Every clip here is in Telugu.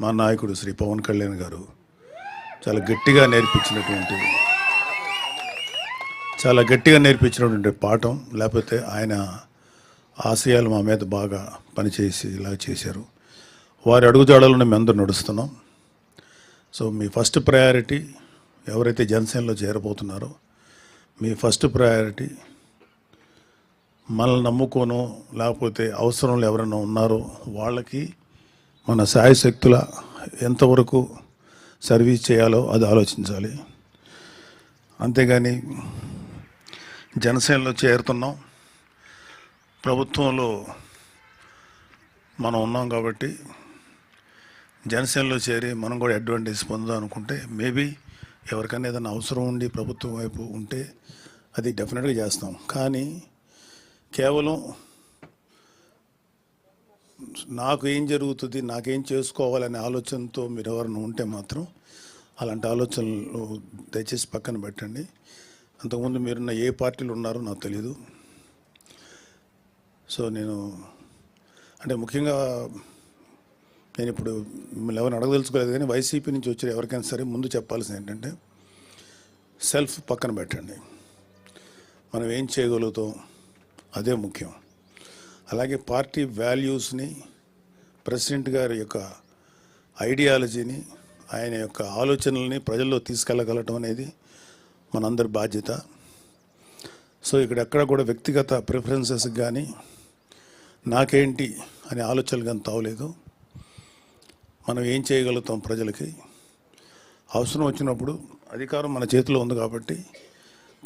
మా నాయకుడు శ్రీ పవన్ కళ్యాణ్ గారు చాలా గట్టిగా నేర్పించినటువంటి చాలా గట్టిగా నేర్పించినటువంటి పాఠం లేకపోతే ఆయన ఆశయాలు మా మీద బాగా పనిచేసి ఇలా చేశారు. వారి అడుగుజాడలను మేము అందరూ నడుస్తున్నాం. సో మీ ఫస్ట్ ప్రయారిటీ ఎవరైతే జనసేనలో చేరబోతున్నారో మీ ఫస్ట్ ప్రయారిటీ మనల్ని నమ్ముకోను లేకపోతే అవసరంలో ఎవరైనా ఉన్నారో వాళ్ళకి మన శాయశక్తుల ఎంతవరకు సర్వీస్ చేయాలో అది ఆలోచించాలి. అంతేగాని జనసేనలో చేరుతున్నాం. ప్రభుత్వంలో మనం ఉన్నాం కాబట్టి జనసేనలో చేరి మనం కూడా అడ్వాంటేజ్ పొందాం అనుకుంటే మేబీ ఎవరికైనా ఏదైనా అవసరం ఉండి ప్రభుత్వం వైపు ఉంటే అది డెఫినెట్గా చేస్తాం. కానీ కేవలం నాకు ఏం జరుగుతుంది నాకేం చేసుకోవాలనే ఆలోచనతో మీరు ఎవరైనా ఉంటే మాత్రం అలాంటి ఆలోచనలు దయచేసి పక్కన పెట్టండి. అంతకుముందు మీరున్న ఏ పార్టీలు ఉన్నారో నాకు తెలీదు. సో నేను అంటే ముఖ్యంగా నేను ఇప్పుడు మిమ్మల్ని ఎవరిని అడగదలుచుకోలేదు కానీ వైసీపీ నుంచి వచ్చే ఎవరికైనా సరే ముందు చెప్పాల్సింది ఏంటంటే సెల్ఫ్ పక్కన పెట్టండి. మనం ఏం చేయగలుగుతాం అదే ముఖ్యం. అలాగే పార్టీ వాల్యూస్ని ప్రెసిడెంట్ గారి యొక్క ఐడియాలజీని ఆయన యొక్క ఆలోచనల్ని ప్రజల్లో తీసుకెళ్ళగలటం అనేది మనందరి బాధ్యత. సో ఇక్కడ ఎక్కడ కూడా వ్యక్తిగత ప్రిఫరెన్సెస్ కానీ నాకేంటి అనే ఆలోచనలు కానీ తావలేదు. మనం ఏం చేయగలుగుతాం ప్రజలకి? అవసరం వచ్చినప్పుడు అధికారం మన చేతిలో ఉంది కాబట్టి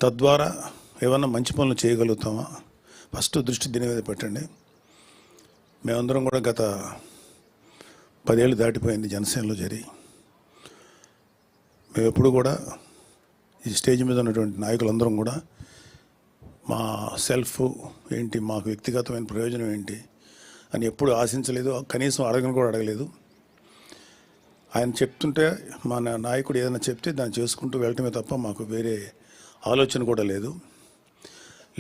తద్వారా ఏమన్నా మంచి పనులు చేయగలుగుతామా? ఫస్ట్ దృష్టి దీని మీద పెట్టండి. మేమందరం కూడా గత పదేళ్ళు దాటిపోయింది జనసేనలో చేరి. మేము ఎప్పుడు కూడా ఈ స్టేజ్ మీద ఉన్నటువంటి నాయకులందరం కూడా మా సెల్ఫ్ ఏంటి మాకు వ్యక్తిగతమైన ప్రయోజనం ఏంటి అని ఎప్పుడు ఆశించలేదు. కనీసం అడగను కూడా అడగలేదు. ఆయన చెప్తుంటే మన నాయకుడు ఏదైనా చెప్తే దాన్ని చేసుకుంటూ వెళ్ళటమే తప్ప మాకు వేరే ఆలోచన కూడా లేదు.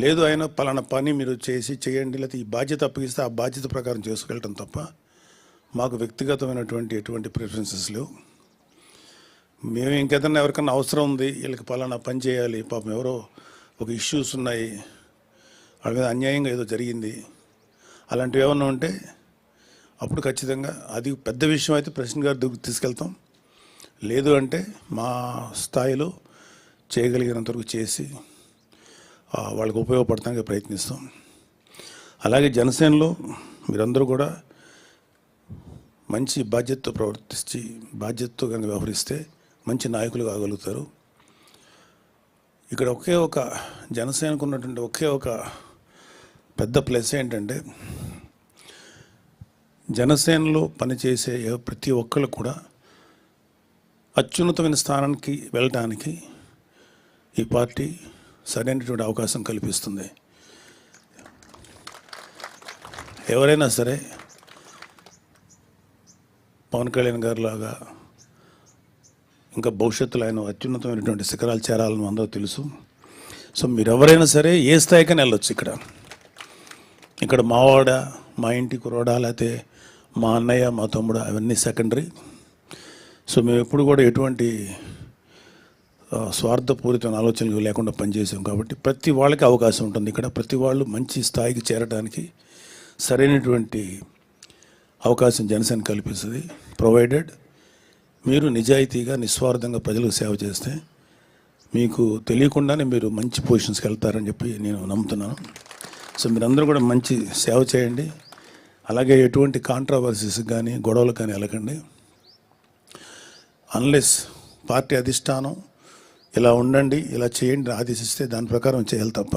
లేదు ఆయన పలానా పని మీరు చేసి చేయండి లేకపోతే ఈ బాధ్యత అప్పగిస్తే ఆ బాధ్యత ప్రకారం చేసుకెళ్ళటం తప్ప మాకు వ్యక్తిగతమైనటువంటి ఎటువంటి ప్రిఫరెన్సెస్ లేవు. మేము ఇంకేదన్నా ఎవరికన్నా అవసరం ఉంది వీళ్ళకి పలానా పని చేయాలి పాపం ఎవరో ఒక ఇష్యూస్ ఉన్నాయి వాళ్ళ మీద అన్యాయంగా ఏదో జరిగింది అలాంటివి ఏమన్నా ఉంటే అప్పుడు ఖచ్చితంగా అది పెద్ద విషయం అయితే ప్రెసిడెంట్ గారు తీసుకెళ్తాం. లేదు అంటే మా స్థాయిలో చేయగలిగినంత వరకు చేసి వాళ్ళకి ఉపయోగపడటానికి ప్రయత్నిస్తాం. అలాగే జనసేనలో మీరందరూ కూడా మంచి బాధ్యతతో ప్రవర్తించి బాధ్యతతో కనుక వ్యవహరిస్తే మంచి నాయకులు కాగలుగుతారు. ఇక్కడ ఒకే ఒక జనసేనకు ఉన్నటువంటి ఒకే ఒక పెద్ద ప్లస్ ఏంటంటే జనసేనలో పనిచేసే ప్రతి ఒక్కరు కూడా అత్యున్నతమైన స్థానానికి వెళ్ళటానికి ఈ పార్టీ సరైనటువంటి అవకాశం కల్పిస్తుంది. ఎవరైనా సరే పవన్ కళ్యాణ్ గారిలాగా ఇంకా భవిష్యత్తులో ఆయన అత్యున్నతమైనటువంటి శిఖరాలు చేరాలని అందరూ తెలుసు. సో మీరు ఎవరైనా సరే ఏ స్థాయికైనా వెళ్ళొచ్చు ఇక్కడ. ఇక్కడ మావాడ మా ఇంటి కురవాడ లేకపోతే మా అన్నయ్య మా తమ్ముడు అవన్నీ సెకండరీ. సో మేము ఎప్పుడు కూడా ఎటువంటి స్వార్థపూరిత స్వార్థపూరితమైన ఆలోచనలు లేకుండా పనిచేసాం కాబట్టి ప్రతి వాళ్ళకి అవకాశం ఉంటుంది. ఇక్కడ ప్రతి వాళ్ళు మంచి స్థాయికి చేరడానికి సరైనటువంటి అవకాశం జనసేన కల్పిస్తుంది. ప్రొవైడెడ్ మీరు నిజాయితీగా నిస్వార్థంగా ప్రజలకు సేవ చేస్తే మీకు తెలియకుండానే మీరు మంచి పొజిషన్స్కి వెళ్తారని చెప్పి నేను నమ్ముతున్నాను. సో మీరందరూ కూడా మంచి సేవ చేయండి. అలాగే ఎటువంటి కాంట్రవర్సీస్ కానీ గొడవలు కానీ వెళ్ళకండి. అన్లెస్ పార్టీ అధిష్టానం ఇలా ఉండండి ఇలా చేయండి ఆదేశిస్తే దాని ప్రకారం చేయాలి తప్ప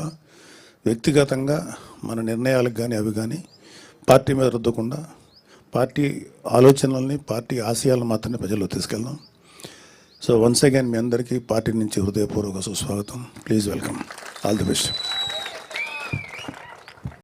వ్యక్తిగతంగా మన నిర్ణయాలకు కానీ అవి కానీ పార్టీ మీద రుద్దకుండా పార్టీ ఆలోచనల్ని పార్టీ ఆశయాలను మాత్రమే ప్రజల్లో తీసుకెళ్దాం. సో వన్స్ అగైన్ మీ అందరికీ పార్టీ నుంచి హృదయపూర్వక సుస్వాగతం. Please welcome all the best